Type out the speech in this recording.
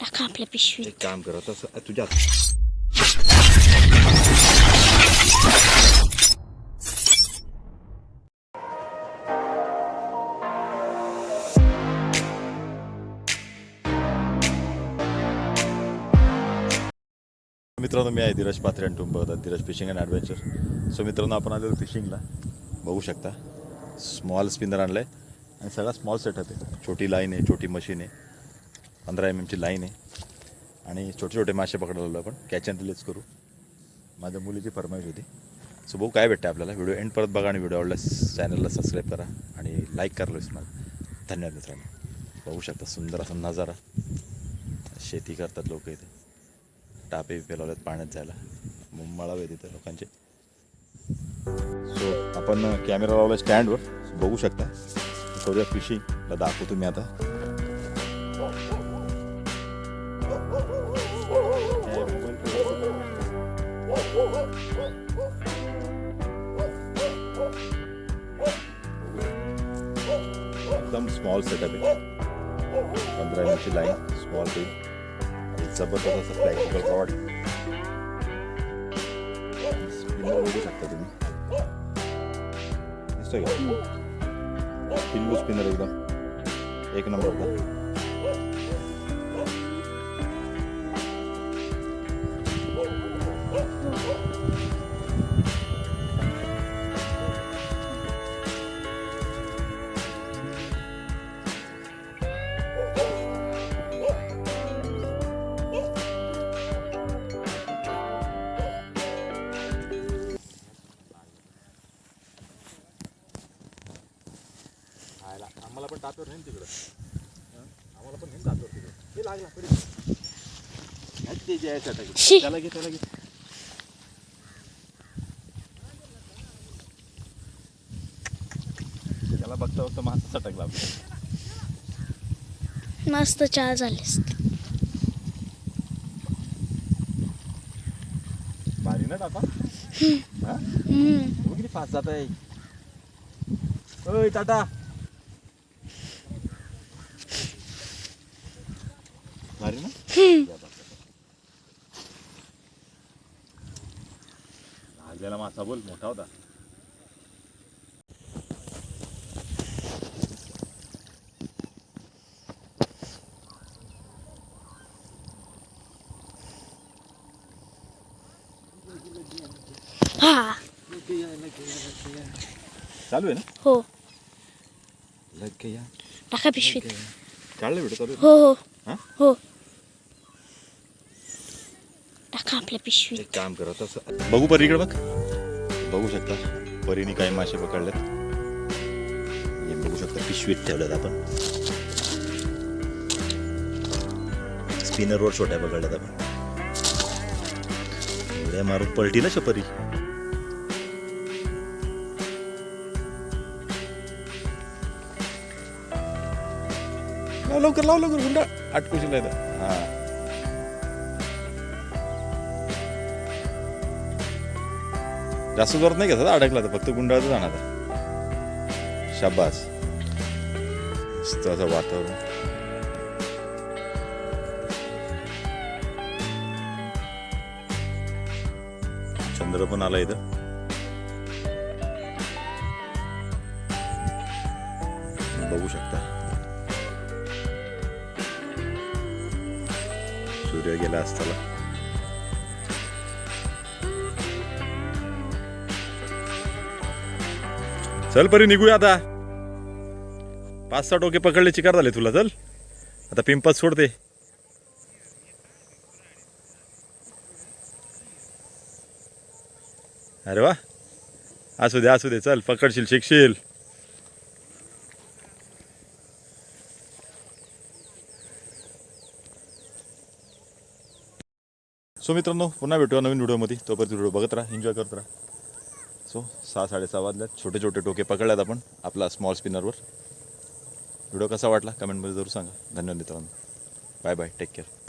टाका आपल्या पिशवीत. एक काम कर तसं तुझ्या मित्रांनो मी आहे धीरज पात्रे आणि तुम्ही बघतात Dheeraj fishing and adventure. So मित्रांनो आपण आलेलो फिशिंगला. बघू शकता स्मॉल स्पिनर आणलं आहे आणि सगळा स्मॉल सेटअप आहे छोटी लाईन आहे छोटी मशीन आहे. पंधरा एम एमची लाईन आहे. आणि छोटे छोटे मासे पकडायला आपण. कॅच अँड रिलीज करू. माझ्या मुलीची फरमाईश होती. सो भाऊ काय भेटतं आपल्याला. व्हिडिओ एंड परत बघा आणि व्हिडिओ आवडल्यास चॅनलला सबस्क्राईब करा आणि लाईक करा विसरू नका धन्यवाद मित्रांनो. बघू शकता सुंदर असा नजारा. शेती करतात लोक इथे. टापे बिपे लावलेत पाण्यात जायला. मग मळावे तिथे लोकांचे. सो आपण कॅमेरा लावला स्टँडवर बघू शकता. करूया फिशिंगला दाखवतो मी आता. एकदम स्मॉल सेटअप आहे. पंधरा इंची लाईन स्मॉल बिल जबरदस्त असं फ्लॅक्सिबल रॉड स्पिनर बघू शकता तुम्ही दिसतोय का पिल्लू स्पिनर एकदम एक नंबरचा आयला आम्हाला पण टाचवर नेन तिकडं. हं? आम्हाला पण नेन टाचवर तिकडं. ते लागला तरी जे आहे त्याला घे. त्याला घे. त्याला बघता बघता मासा सटकला. मस्त चहा झालीस. भारी ना टाटा हा. हम्म. बघ किती फास्ट जात आहे ओय टाटा. भारी ना लागलेला मासा बोल मोठा होता हा चालू आहे ना हो लग गया टाका पिशवीत काढलं व्हिडिओ चालू आहे? हो हो हा? टाका आपल्या पिशवीत. एक काम करा तसं बघू परी इकडे बघ. बघू शकता. परीने काही मासे पकडलेत. हे बघू शकता पिशवीत ठेवल्यात आपण. स्पिनरवर छोट्या पकडल्यात आपण. उड्या मारून पलटी ना शपरी लाव लवकर लाव लवकर गुंडा. आटकुशीला येतं हा. जास्त जोरात नाही घेतात अडकला तर फक्त गुंडाळत जाणार शाबास. मस्त असं वातावरण. चंद्र पण आला इथं. बघू शकता. सूर्य गेला असताना चल परी निघूया आता. पाच सहा डोके पकडले चिकार झाले तुला. चल. आता पिंपच सोडते. अरे वा. असू दे असू दे. चल पकडशील शिकशील. सो मित्रांनो पुन्हा भेटूया नवीन व्हिडिओमध्ये. तोपर्यंत व्हिडिओ बघत राहा एन्जॉय करत राहा. सो सहा साडेसहा वाजल्यात. छोटे छोटे टोके पकडल्यात आपण आपला स्मॉल स्पिनरवर व्हिडिओ कसा वाटला? कमेंटमध्ये जरूर सांगा. धन्यवाद मित्रांनो. Bye bye take care